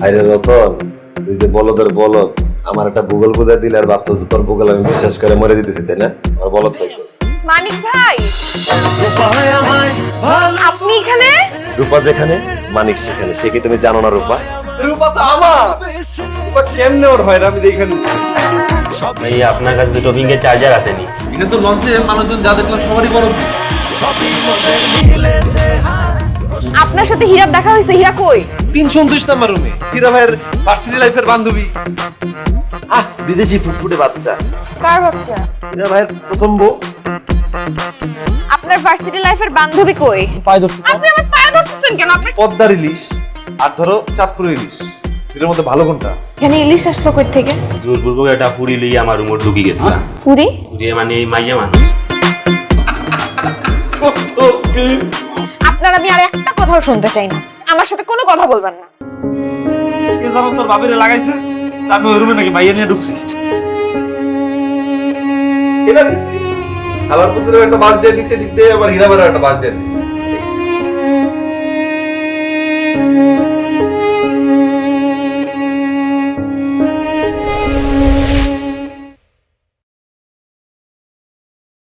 আরে রতন তুই যে বলদের বলদ আমার একটা গুগল বুঝাই দিলে আর ভাবছস তোর গুগল আমি বিশ্বাস করে মরে দিতেছি তাই না? আমার বলদ পাইছস। মানিক ভাই! আপনি এখানে? রূপা যেখানে মানিক সেখানে। সে কি তুমি জানো না রূপা? রূপা তো আমার। রূপা কেমনে ওর হয় না আমি দেখেন ভাই আপনার কাছে দুটো ফিঙ্গের চার্জার আছে নি এটা তো লঞ্চে মানুষজন যা দেখলাম সবারই বড়। আপনার সাথে হীরার দেখা হয়েছে হীরা কই? তিনশো উনত্রিশ নাম্বার রুমে হীরা ভাইয়ের ভার্সিটি লাইফের বান্ধবী। আহ বিদেশি ফুটফুটে বাচ্চা। কার বাচ্চা? হীরা ভাইয়ের প্রথম বউ। আপনার ভার্সিটি লাইফের বান্ধবী কই? পায়ে ধরতে আপনি আমার পায়ে ধরতেছেন কেন? আপনি পদ্মার ইলিশ আর ধরো চাঁদপুর ইলিশ। এটার মধ্যে ভালো কোনটা? এখানে ইলিশ আসলো কই থেকে? দুর্বুর্গ একটা ফুড়ি লইয়া আমার রুমে ঢুকি গেছিলাম। পুরি? ফুড়িয়ে মানে মাইয়া মানুষ। আপনার আমি আর একটা কথাও শুনতে চাই না। আমার সাথে কোনো কথা বলবেন না। এ জানো তোর বাবিরে লাগাইছে আমি ওই রুমে নাকি মাইয়া নিয়ে ঢুকছি। এটা দিছি। খালার পুত্রের একটা বাস দিয়ে দিছে দিতে আবার হীরাবার একটা বাস দিয়ে দিছে।